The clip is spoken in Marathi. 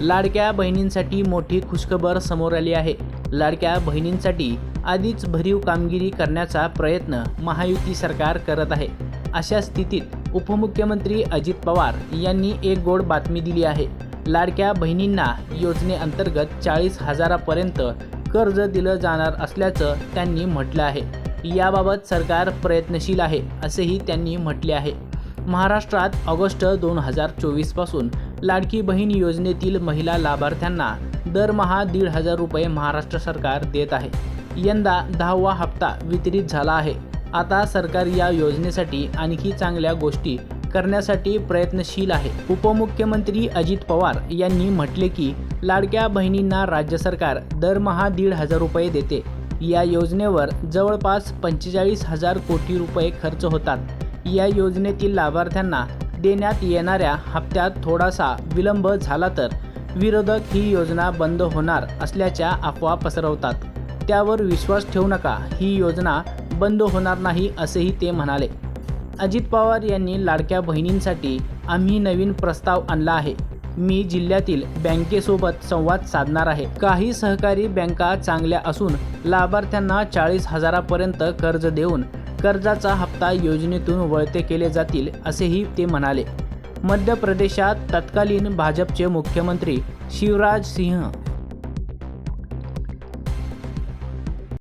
लाडक्या बहिणींसाठी मोठी खुशखबर समोर आली आहे. लाडक्या बहिणींसाठी आधीच भरीव कामगिरी करण्याचा प्रयत्न महायुती सरकार करत आहे. अशा स्थितीत उपमुख्यमंत्री अजित पवार यांनी एक गोड बातमी दिली आहे. लाडक्या बहिणींना योजनेअंतर्गत चाळीस हजारापर्यंत कर्ज दिलं जाणार असल्याचं त्यांनी म्हटलं आहे. याबाबत सरकार प्रयत्नशील आहे असेही त्यांनी म्हटले आहे. महाराष्ट्रात ऑगस्ट दोन हजार चोवीसपासून लाडकी बहीण योजनेतील महिला लाभार्थ्यांना दरमहा दीड हजार रुपये महाराष्ट्र सरकार देत आहे. यंदा दहावा हप्ता वितरित झाला आहे. आता सरकार या योजनेसाठी आणखी चांगल्या गोष्टी करण्यासाठी प्रयत्नशील आहे. उपमुख्यमंत्री अजित पवार यांनी म्हटले की लाडक्या बहिणींना राज्य सरकार दरमहा दीड हजार रुपये देते. या योजनेवर जवळपास पंचेचाळीस हजार कोटी रुपये खर्च होतात. या योजनेतील लाभार्थ्यांना देण्यात येणाऱ्या हप्त्यात थोडासा विलंब झाला तर विरोधक ही योजना बंद होणार असल्याच्या अफवा पसरवतात. त्यावर विश्वास ठेवू नका ही योजना बंद होणार नाही असेही ते म्हणाले. अजित पवार यांनी लाडक्या बहिणींसाठी आम्ही नवीन प्रस्ताव आणला आहे. मी जिल्ह्यातील बँकेसोबत संवाद साधणार आहे. काही सहकारी बँका चांगल्या असून लाभार्थ्यांना चाळीस हजारापर्यंत कर्ज देऊन कर्जाचा हप्ता योजनेतून वळते केले जातील असेही ते म्हणाले. मध्य प्रदेशात तत्कालीन भाजपचे मुख्यमंत्री शिवराज सिंह